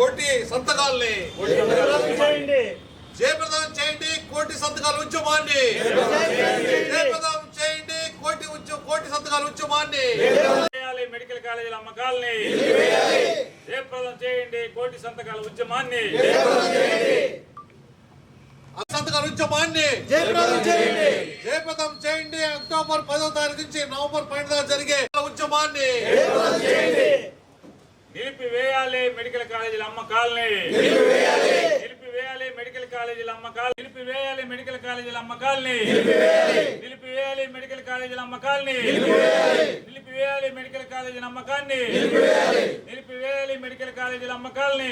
కోటి సంతకాల్ని. చేయండి. జయప్రదం చేయండి కోటి సంతకాల ఉద్యమాన్ని. జయప్రదం చేయండి కోటి కోటి సంతకాల ఉద్యమాన్ని. చేయాలి మెడికల్ కాలేజీల అమ్మకాలని. జయప్రదం చేయండి కోటి సంతకాల ఉద్యమాన్ని. సంతకాల ఉద్యమాన్ని. జయప్రదం చేయండి. జయప్రదం చేయండి అక్టోబర్ పదో తారీఖు నుంచి నవంబర్ పన్నెండు జరిగే ఉద్యమాన్ని. నిలిపివేయాలి మెడికల్ కాలేజీల అమ్మకాలని నిలిపివేయాలి. మెడికల్ కాలేజీల అమ్మకాలు నిలిపివేయాలి మెడికల్ కాలేజీల అమ్మకాలని నిలిపివేయాలి. మెడికల్ కాలేజీల అమ్మకాలని నిలిపివేయాలి. మెడికల్ కాలేజీల అమ్మకాన్ని నిలిపివేయాలి. మెడికల్ కాలేజీల అమ్మకాలని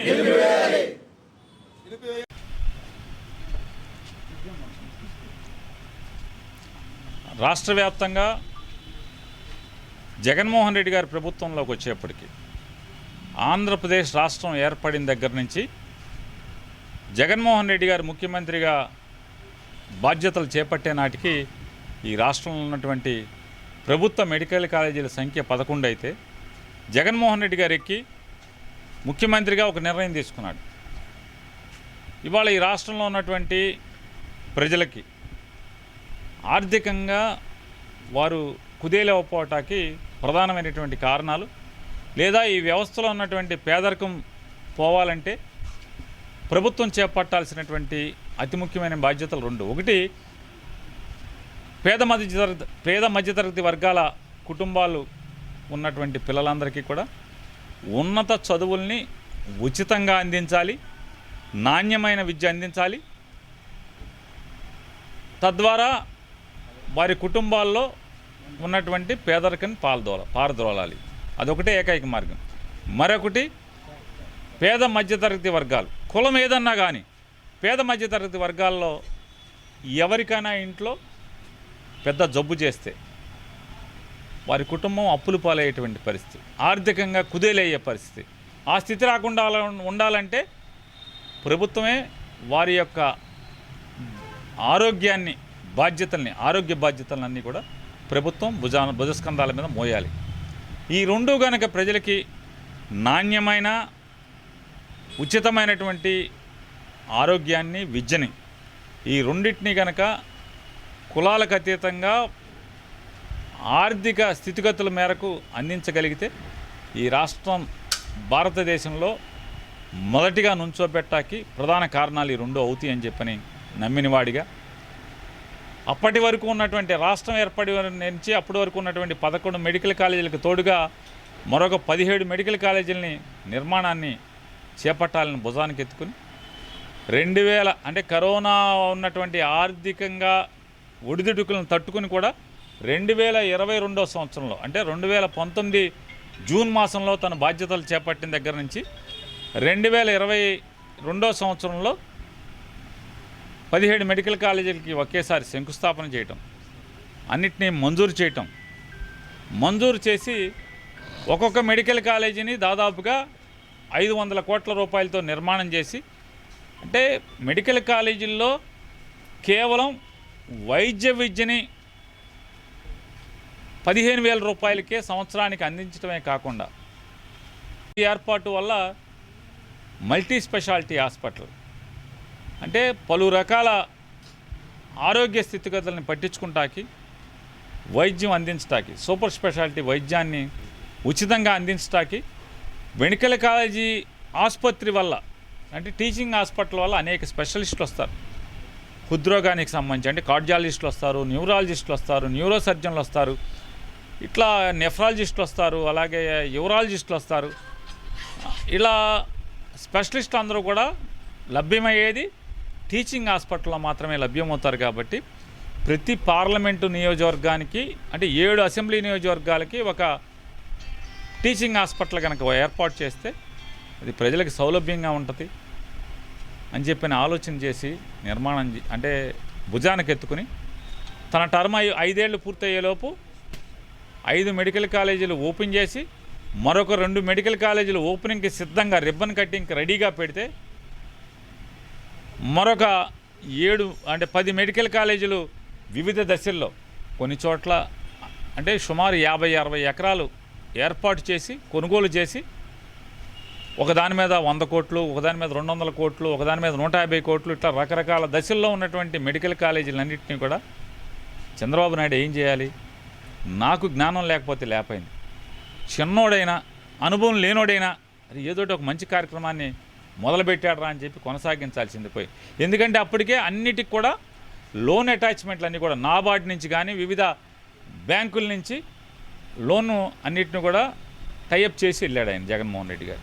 రాష్ట్ర వ్యాప్తంగా జగన్మోహన్ రెడ్డి గారి ప్రభుత్వంలోకి వచ్చేప్పటికి ఆంధ్రప్రదేశ్ రాష్ట్రం ఏర్పడిన దగ్గర నుంచి జగన్మోహన్ రెడ్డి గారు ముఖ్యమంత్రిగా బాధ్యతలు చేపట్టే నాటికి ఈ రాష్ట్రంలో ఉన్నటువంటి ప్రభుత్వ మెడికల్ కాలేజీల సంఖ్య పదకొండు అయితే జగన్మోహన్ రెడ్డి గారు ఎక్కి ముఖ్యమంత్రిగా ఒక నిర్ణయం తీసుకున్నాడు. ఇవాళ ఈ రాష్ట్రంలో ఉన్నటువంటి ప్రజలకి ఆర్థికంగా వారు కుదేలవపోవటానికి ప్రధానమైనటువంటి కారణాలు లేదా ఈ వ్యవస్థలో ఉన్నటువంటి పేదరికం పోవాలంటే ప్రభుత్వం చేపట్టాల్సినటువంటి అతి ముఖ్యమైన బాధ్యతలు రెండు. ఒకటి పేద మధ్యతరగతి పేద మధ్యతరగతి వర్గాల కుటుంబాలు ఉన్నటువంటి పిల్లలందరికీ కూడా ఉన్నత చదువుల్ని ఉచితంగా అందించాలి నాణ్యమైన విద్య అందించాలి. తద్వారా వారి కుటుంబాల్లో ఉన్నటువంటి పేదరికని పాల్దోల పారదోలాలి. అదొకటే ఏకైక మార్గం. మరొకటి పేద మధ్యతరగతి వర్గాలు. కులం ఏదన్నా కానీ పేద మధ్యతరగతి వర్గాల్లో ఎవరికైనా ఇంట్లో పెద్ద జబ్బు చేస్తే వారి కుటుంబం అప్పులు పాలయ్యేటువంటి పరిస్థితి ఆర్థికంగా కుదేలయ్యే పరిస్థితి. ఆ స్థితి రాకుండా ఉండాలంటే ప్రభుత్వమే వారి యొక్క ఆరోగ్యాన్ని బాధ్యతల్ని ఆరోగ్య బాధ్యతలన్నీ కూడా ప్రభుత్వం భుజా భుజస్కంధాల మీద మోయాలి. ఈ రెండు గనక ప్రజలకి నాణ్యమైన ఉచితమైనటువంటి ఆరోగ్యాన్ని విద్యని ఈ రెండింటిని గనక కులాలకు అతీతంగా ఆర్థిక స్థితిగతుల మేరకు అందించగలిగితే ఈ రాష్ట్రం భారతదేశంలో మొదటిగా నుంచోబెట్టాకి ప్రధాన కారణాలు ఈ రెండు అవుతాయి అని చెప్పని నమ్మినవాడిగా అప్పటి వరకు ఉన్నటువంటి రాష్ట్రం ఏర్పడి నుంచి అప్పటి వరకు ఉన్నటువంటి పదకొండు మెడికల్ కాలేజీలకు తోడుగా మరొక పదిహేడు మెడికల్ కాలేజీలని నిర్మాణాన్ని చేపట్టాలని భుజానికి ఎత్తుకుని రెండు వేల అంటే కరోనా ఉన్నటువంటి ఆర్థికంగా ఒడిదుడుకులను తట్టుకుని కూడా రెండు వేల ఇరవై రెండో సంవత్సరంలో అంటే రెండు వేల పంతొమ్మిది జూన్ మాసంలో తన బాధ్యతలు చేపట్టిన దగ్గర నుంచి రెండు వేల ఇరవై రెండో సంవత్సరంలో పదిహేడు మెడికల్ కాలేజీలకి ఒకేసారి శంకుస్థాపన చేయటం అన్నిటినీ మంజూరు చేయటం మంజూరు చేసి ఒక్కొక్క మెడికల్ కాలేజీని దాదాపుగా ఐదు వందల కోట్ల రూపాయలతో నిర్మాణం చేసి అంటే మెడికల్ కాలేజీల్లో కేవలం వైద్య విద్యని పదిహేను వేల రూపాయలకే సంవత్సరానికి అందించడమే కాకుండా ఈ ఏర్పాటు వల్ల మల్టీ స్పెషాలిటీ హాస్పిటల్ అంటే పలు రకాల ఆరోగ్య స్థితిగతులను పట్టించుకుంటాకి వైద్యం అందించటానికి సూపర్ స్పెషాలిటీ వైద్యాన్ని ఉచితంగా అందించటానికి మెడికల్ కాలేజీ ఆసుపత్రి వల్ల అంటే టీచింగ్ హాస్పిటల్ వల్ల అనేక స్పెషలిస్టులు వస్తారు. హృద్రోగానికి సంబంధించి అంటే కార్డియాలజిస్టులు వస్తారు న్యూరాలజిస్టులు వస్తారు న్యూరోసర్జన్లు వస్తారు ఇట్లా నెఫ్రాలజిస్టులు వస్తారు అలాగే యూరాలజిస్టులు వస్తారు. ఇలా స్పెషలిస్టులు అందరూ కూడా లభ్యమయ్యేది టీచింగ్ హాస్పిటల్లో మాత్రమే లభ్యమవుతారు కాబట్టి ప్రతి పార్లమెంటు నియోజకవర్గానికి అంటే ఏడు అసెంబ్లీ నియోజకవర్గాలకి ఒక టీచింగ్ హాస్పిటల్ కనుక ఏర్పాటు చేస్తే అది ప్రజలకు సౌలభ్యంగా ఉంటుంది అని చెప్పిన ఆలోచన చేసి నిర్మాణం అంటే భుజానికి ఎత్తుకుని తన టర్మ్ అయ్యి ఐదేళ్ళు పూర్తయ్యేలోపు ఐదు మెడికల్ కాలేజీలు ఓపెన్ చేసి మరొక రెండు మెడికల్ కాలేజీలు ఓపెనింగ్కి సిద్ధంగా రిబ్బన్ కట్టింగ్కి రెడీగా పెడితే మరొక ఏడు అంటే పది మెడికల్ కాలేజీలు వివిధ దశల్లో కొన్ని చోట్ల అంటే సుమారు యాభై అరవై ఎకరాలు ఏర్పాటు చేసి కొనుగోలు చేసి ఒకదాని మీద వంద కోట్లు ఒకదాని మీద రెండు వందల కోట్లు ఒకదాని మీద నూట యాభై కోట్లు ఇట్లా రకరకాల దశల్లో ఉన్నటువంటి మెడికల్ కాలేజీలన్నింటినీ కూడా చంద్రబాబు నాయుడు ఏం చేయాలి? నాకు జ్ఞానం లేకపోతే లేపైంది. చిన్నోడైనా అనుభవం లేనోడైనా ఏదోటి ఒక మంచి కార్యక్రమాన్ని మొదలుపెట్టాడరా అని చెప్పి కొనసాగించాల్సింది పోయి. ఎందుకంటే అప్పటికే అన్నిటికి కూడా లోన్ అటాచ్మెంట్లు అన్నీ కూడా నాబార్డ్ నుంచి కానీ వివిధ బ్యాంకుల నుంచి లోను అన్నిటిని కూడా టైఅప్ చేసి వెళ్ళాడు ఆయన జగన్మోహన్ రెడ్డి గారు.